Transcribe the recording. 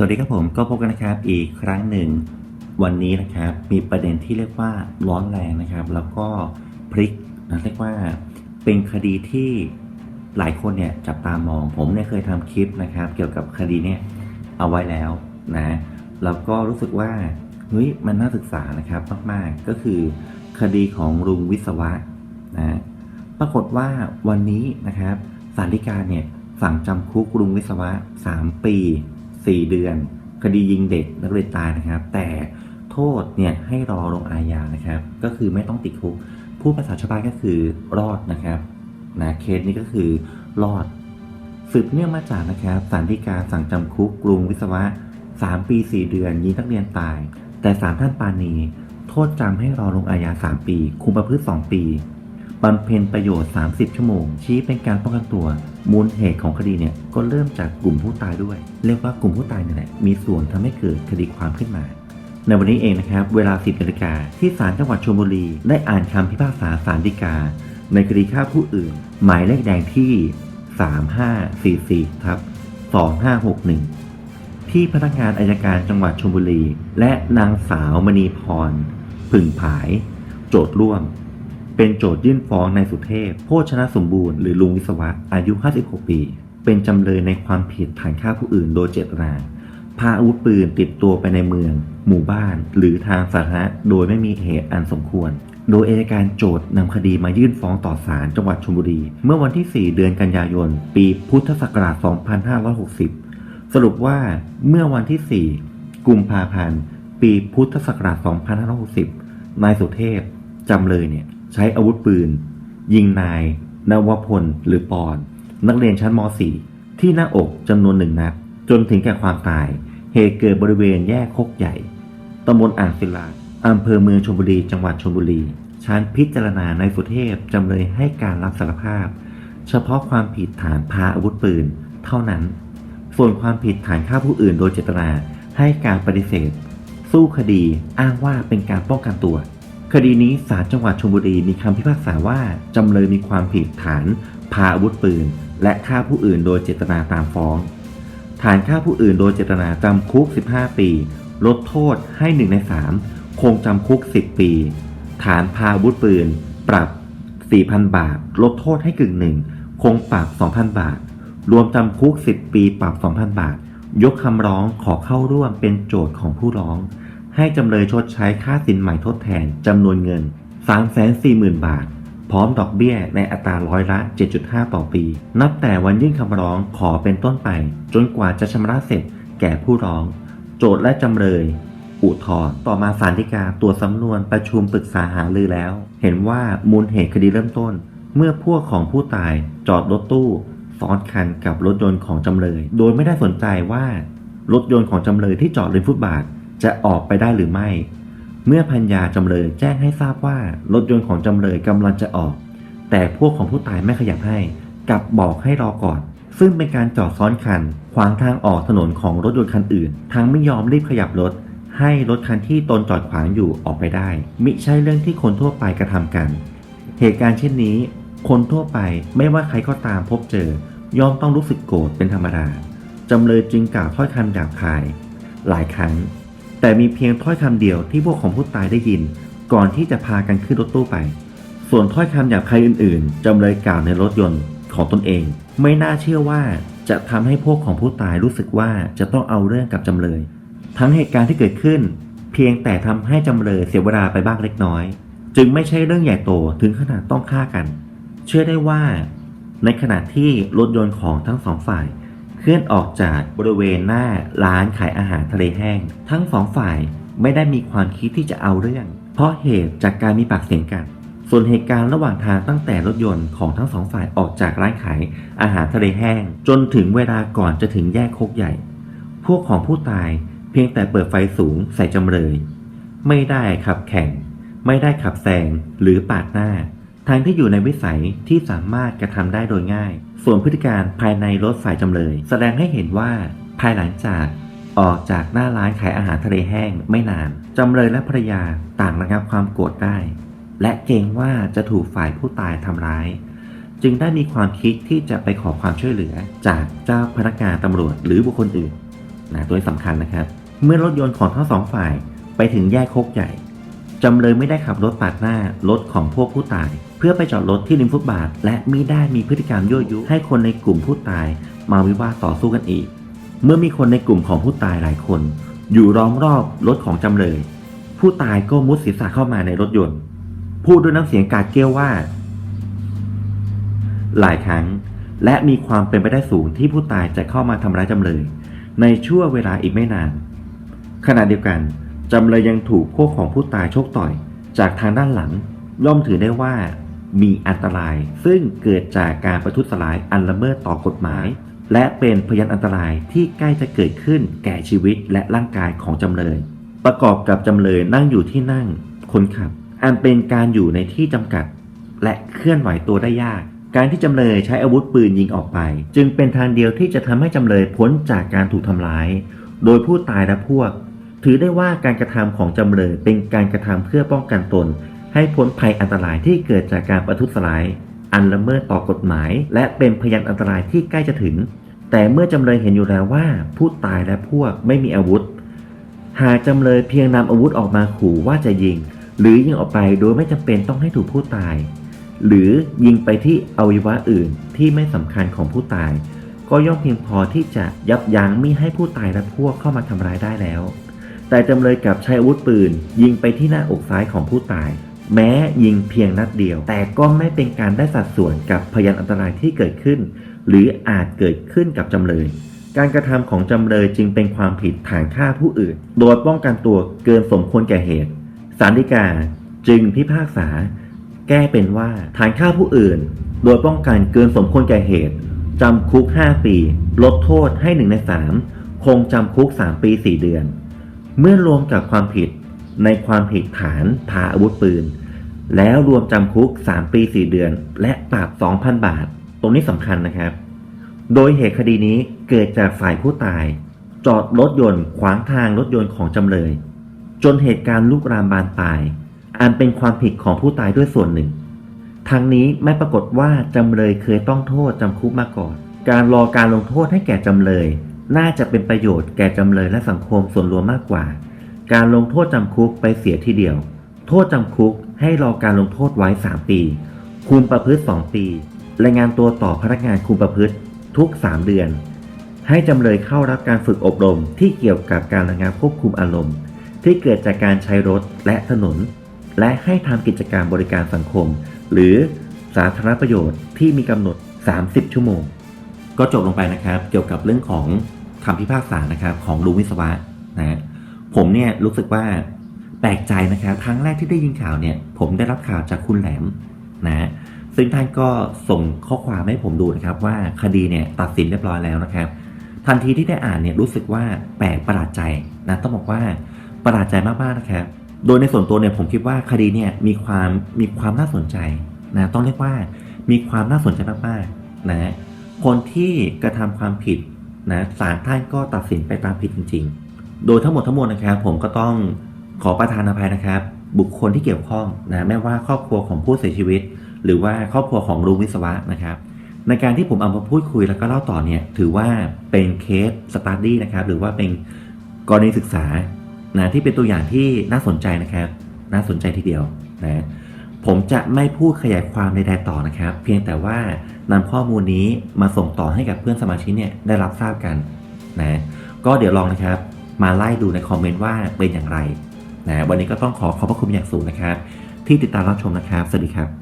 สวัสดีครับผมก็พบกันนะครับอีกครั้งหนึ่ง วันนี้นะครับมีประเด็นที่เรียกว่าร้อนแรงนะครับ แล้วก็พลิกนะเรียกว่าเป็นคดีที่หลายคนเนี่ยจับตามองผมเนี่ยเคยทำคลิปนะครับ เกี่ยวกับคดีเนี่ยเอาไว้แล้วนะแล้วก็รู้สึกว่าเฮ้ยมันน่าศึกษานะครับมากๆก็คือคดีของลุงวิศวะนะปรากฏว่าวันนี้นะครับศาลฎีกาเนี่ยสั่งจำคุกลุงวิศวะ 3 ปี 4 เดือน คดียิงเด็กนักเรียนตายนะครับ แต่โทษเนี่ยให้รอลงอาญานะครับ ก็คือไม่ต้องติดคุกผู้ภาษาชาวบ้านก็คือรอดนะครับนะเคสนี้ก็คือรอดสืบเนื่องมาจากนะครับศาลฎีกาสั่งจำคุกกรุงวิศวะ 3 ปี 4 เดือนยิงนักเรียนตาย แต่ศาลท่านปานีโทษจำให้รอลงอาญา 3 ปี คุมประพฤติ 2 ปี บำเพ็ญประโยชน์ 30 ชั่วโมง ชี้เป็นการป้องกันตัว มูลเหตุของคดีเนี่ยก็เริ่มจากกลุ่มผู้ตายด้วย เรียกว่ากลุ่มผู้ตายเนี่ยแหละมีส่วนทำให้เกิดคดีความขึ้นมา ในวันนี้เองนะครับ เวลา 10นาฬิกาที่ศาลจังหวัดชลบุรี ได้อ่านคำพิพากษาศาลฎีกา ในคดีฆ่าผู้อื่น หมายเลขแดงที่ 3544ทับ2561 ที่พนักงานอายการจังหวัดชลบุรี และนางสาวมณีพรผึ่งผาย โจทร่วม เป็นโจทยื่นฟ้องนายสุเทพ โภชนะสมบูรณ์หรือลุงวิศวะอายุ 56 ปี เป็นจำเลยในความผิดฐานฆ่าผู้อื่นโดยเจตนาพาอาวุธปืนติดตัวไปในเมือง หมู่บ้าน หรือทางสาธารณะโดยไม่มีเหตุอันสมควร โดยอัยการโจทย์นำคดีมายื่นฟ้องต่อศาลจังหวัดชลบุรี เมื่อวันที่ 4 เดือนกันยายน ปีพุทธศักราช 2560 สรุปว่าเมื่อวันที่ 4 กุมภาพันธ์ ปีพุทธศักราช 2560 นายสุเทพจำเลยเนี่ย ใช้อาวุธปืน ยิงนาย นวพลหรือปอน นักเรียนชั้นม .4 ที่หน้าอกจำนวนหนึ่งนัด จนถึงแก่ความตาย เหตุเกิดบริเวณแยกโคกใหญ่ตำบลอ่างศิลาอำเภอเมืองชลบุรี จังหวัดชลบุรีชั้นพิจารณานายสุเทพจำเลยให้การรับสารภาพ เฉพาะความผิดฐานพาอาวุธปืน เท่านั้น ส่วนความผิดฐานฆ่าผู้อื่นโดยเจตนาให้การปฏิเสธ สู้คดีอ้างว่าเป็นการป้องกันตัว คดีนี้ศาลจังหวัดชลบุรีมีคำพิพากษาว่า จำเลยมีความผิดฐาน พาอาวุธปืน และฆ่าผู้อื่นโดยเจตนาตามฟ้อง ฐานฆ่าผู้อื่นโดยเจตนาจำคุก 15 ปี ลดโทษให้ 1 ใน 3 คงจำคุก 10 ปี ฐานพาอาวุธปืน ปรับ 4,000 บาท ลดโทษให้กึ่งหนึ่งคงปรับ 2,000 บาท รวมจำคุก 10 ปี ปรับ 2,000 บาท ยกคำร้องขอเข้าร่วมเป็นโจทย์ของผู้ร้อง ให้จำเลยชดใช้ค่าสินใหม่ทดแทนจำนวนเงิน 340,000 บาท พร้อมดอกเบี้ยในอัตราร้อยละ 7.5 ต่อปี นับแต่วันยื่นคำร้องขอเป็นต้นไป จนกว่าจะชำระเสร็จแก่ผู้ร้อง โจทย์และจำเลยอุทธรณ์ต่อมาศาลฎีกาตรวจสำนวนประชุมปรึกษาหารือแล้ว เห็นว่ามูลเหตุคดีเริ่มต้น เมื่อพวกของผู้ตายจอดรถตู้ซ้อนคันกับรถยนต์ของจำเลย โดยไม่ได้สนใจว่ารถยนต์ของจำเลยที่จอดริมฟุตบาท จะออกไปได้หรือไม่ เมื่อพัญญาจำเลยแจ้งให้ทราบว่ารถยนต์ของจำเลยกำลังจะออก แต่พวกของผู้ตายไม่ขยับให้กลับบอกให้รอก่อน ซึ่งเป็นการจอดซ้อนคัน ขวางทางออกถนนของรถยนต์คันอื่น ทั้งไม่ยอมรีบขยับรถ ให้รถคันที่ตนจอดขวางอยู่ออกไปได้ มิใช่เรื่องที่คนทั่วไปกระทำกัน เหตุการณ์เช่นนี้ คนทั่วไปไม่ว่าใครก็ตามพบเจอย่อมต้องรู้สึกโกรธเป็นธรรมดา จำเลยจึงกล่าวถ้อยคำหยาบคาย หลายครั้ง แต่มีเพียงถ้อยคำเดียวที่พวกของผู้ตายได้ยิน ก่อนที่จะพากันขึ้นรถตู้ไป ส่วนถ้อยคำหยาบคายอื่นๆจำเลยกล่าวในรถยนต์ของตนเอง ไม่น่าเชื่อว่าจะทำให้พวกของผู้ตายรู้สึกว่าจะต้องเอาเรื่องกับจำเลย ทั้งเหตุการณ์ที่เกิดขึ้น เพียงแต่ทำให้จำเลยเสียเวลาไปบ้างเล็กน้อย จึงไม่ใช่เรื่องใหญ่โตถึงขนาดต้องฆ่ากัน เชื่อได้ว่า ในขณะที่รถยนต์ของทั้งสองฝ่าย ลื่อนออกจากบริเวณหน้าร้านขายอาหารทะเลแห้ง ทั้งสองฝ่ายไม่ได้มีความคิดที่จะเอาเรื่อง เพราะเหตุจากการมีปากเสียงกัน ส่วนเหตุการณ์ระหว่างทางตั้งแต่รถยนต์ของทั้งสองฝ่ายออกจากร้านขายอาหารทะเลแห้ง จนถึงเวลาก่อนจะถึงแยกโคกใหญ่ พวกของผู้ตายเพียงแต่เปิดไฟสูงใส่จำเลย ไม่ได้ขับแข่ง ไม่ได้ขับแซงหรือปาดหน้า ทางที่อยู่ในวิสัยที่สามารถกระทำได้โดยง่าย ส่วนพฤติการภายในรถฝ่ายจำเลย แสดงให้เห็นว่าภายหลังจากออกจากหน้าร้านขายอาหารทะเลแห้งไม่นาน จำเลยและภรรยาต่างระงับความโกรธได้ และเกรงว่าจะถูกฝ่ายผู้ตายทำร้าย จึงได้มีความคิดที่จะไปขอความช่วยเหลือจากเจ้าพนักงานตำรวจหรือบุคคลอื่นนะตัวสำคัญนะครับ เมื่อรถยนต์ของทั้งสองฝ่ายไปถึงแยกโคกใหญ่ จำเลยไม่ได้ขับรถปาดหน้ารถของพวกผู้ตาย เพื่อไปจอดรถที่ริมฟุตบาท และมิได้มีพฤติกรรมยั่วยุ ให้คนในกลุ่มผู้ตาย มาวิวาทต่อสู้กันอีก เมื่อมีคนในกลุ่มของผู้ตายหลายคน อยู่ล้อมรอบรถของจำเลย ผู้ตายก็มุดศีรษะเข้ามาในรถยนต์ พูดด้วยน้ำเสียงกาดเกลี้ยวว่า หลายครั้ง และมีความเป็นไปได้สูงที่ผู้ตายจะเข้ามาทำร้ายจำเลย ในช่วงเวลาอีกไม่นาน ขณะเดียวกันจำเลยยังถูกพวกของผู้ตายชกต่อย จากทางด้านหลังย่อมถือได้ว่า มีอันตราย ซึ่งเกิดจากการประทุษร้ายอันละเมิดต่อกฎหมาย และเป็นพยานอันตรายที่ใกล้จะเกิดขึ้นแก่ชีวิตและร่างกายของจำเลย ประกอบกับจำเลยนั่งอยู่ที่นั่งคนขับ อันเป็นการอยู่ในที่จำกัด และเคลื่อนไหวตัวได้ยาก การที่จำเลยใช้อาวุธปืนยิงออกไป จึงเป็นทางเดียวที่จะทำให้จำเลยพ้นจากการถูกทำร้าย โดยผู้ตายและพวก ถือได้ว่าการกระทำของจำเลยเป็นการกระทำเพื่อป้องกันตน ให้พ้นภัยอันตรายที่เกิดจากการประทุษร้าย อันละเมิดต่อกฎหมาย และเป็นพยานอันตรายที่ใกล้จะถึง แต่เมื่อจำเลยเห็นอยู่แล้วว่า ผู้ตายและพวกไม่มีอาวุธ หากจำเลยเพียงนำอาวุธออกมาขู่ว่าจะยิง หรือยิงออกไปโดยไม่จำเป็นต้องให้ถูกผู้ตาย หรือยิงไปที่อวัยวะอื่นที่ไม่สำคัญของผู้ตาย ก็ย่อมเพียงพอที่จะยับยั้งม่ให้ผู้ตายและพวกเข้ามาทำร้ายได้แล้ว แต่จำเลยกลับใช้อาวุธปืน ยิงไปที่หน้าอกซ้ายของผู้ตาย แม้ยิงเพียงนัดเดียว แต่ก็ไม่เป็นการได้สัดส่วนกับพยานอันตรายที่เกิดขึ้น หรืออาจเกิดขึ้นกับจำเลย การกระทำของจำเลยจึงเป็นความผิดฐานฆ่าผู้อื่น โดยป้องกันตัวเกินสมควรแก่เหตุศาลฎีกาจึงพิพากษา แก้เป็นว่าฐานฆ่าผู้อื่น โดยป้องกันเกินสมควรแก่เหตุจำคุก 5 ปี ลดโทษให้ 1 ใน 3 คงจำคุก 3 ปี 4 เดือน เมื่อรวมกับความผิด ในความผิดฐานพาอาวุธปืน แล้วรวมจำคุก 3 ปี 4 เดือน และปรับ 2,000 บาท ตรงนี้สำคัญนะครับ โดยเหตุคดีนี้เกิดจากฝ่ายผู้ตาย จอดรถยนต์ขวางทางรถยนต์ของจำเลย จนเหตุการณ์ลุกรามบานปลาย อันเป็นความผิดของผู้ตายด้วยส่วนหนึ่งทางนี้ไม่ปรากฏว่าจำเลยเคยต้องโทษจำคุกมาก่อน การรอการลงโทษให้แก่จำเลย น่าจะเป็นประโยชน์แก่จำเลยและสังคมส่วนรวมมากกว่า การลงโทษจำคุกไปเสียทีเดียว โทษจำคุกให้รอการลงโทษไว้ 3 ปี คุมประพฤติ 2 ปี รายงานตัวต่อพนักงานคุมประพฤติทุก 3 เดือน ให้จำเลยเข้ารับการฝึกอบรมที่เกี่ยวกับการระงับควบคุมอารมณ์ ที่เกิดจากการใช้รถและถนน และให้ทำกิจการบริการสังคม หรือสาธารณประโยชน์ที่มีกำหนด 30 ชั่วโมง ก็จบลงไปนะครับ เกี่ยวกับเรื่องของคำพิพากษานะครับของลุงวิศวะนะ ผมเนี่ยรู้สึกว่าแปลกใจนะครับครั้งแรกที่ได้ยินข่าวเนี่ย ผมได้รับข่าวจากคุณแหลมนะซึ่งท่านก็ส่งข้อความให้ผมดูนะครับ ว่าคดีเนี่ยตัดสินเรียบร้อยแล้วนะครับ ทันทีที่ได้อ่านเนี่ยรู้สึกว่าแปลกประหลาดใจนะต้องบอกว่าประหลาดใจมากๆนะครับ โดยในส่วนตัวเนี่ยผมคิดว่าคดีเนี่ยมีความมีความน่าสนใจนะต้องเรียกว่ามีความน่าสนใจมากๆนะคนที่กระทำความผิดนะศาลท่านก็ตัดสินไปตามผิดจริง ๆ โดยทั้งหมดทั้งมวลนะครับ ผมก็ต้องขอประทานอภัยนะครับ บุคคลที่เกี่ยวข้องนะไม่ว่าครอบครัวของผู้เสียชีวิต หรือว่าครอบครัวของลุงวิศวะนะครับ ในการที่ผมเอามาพูดคุยแล้วก็เล่าต่อเนี่ยถือว่าเป็นเคสสต u d ดี้นะครับหรือว่าเป็นกรณีศึกษานะที่เป็นตัวอย่างที่น่าสนใจนะครับ น่าสนใจทีเดียวนะผมจะไม่พูดขยายความใดๆต่อนะครับ เพียงแต่ว่านำข้อมูลนี้มาส่งต่อให้กับเพื่อนสมาชิกเนี่ยได้รับทราบกันนะก็เดี๋ยวลองนะครับ มาไล่ดูในคอมเมนต์ว่าเป็นอย่างไรนะวันนี้ก็ต้องขอขอบพระคุณอย่างสูงนะครับ ที่ติดตามรับชมนะครับ สวัสดีครับ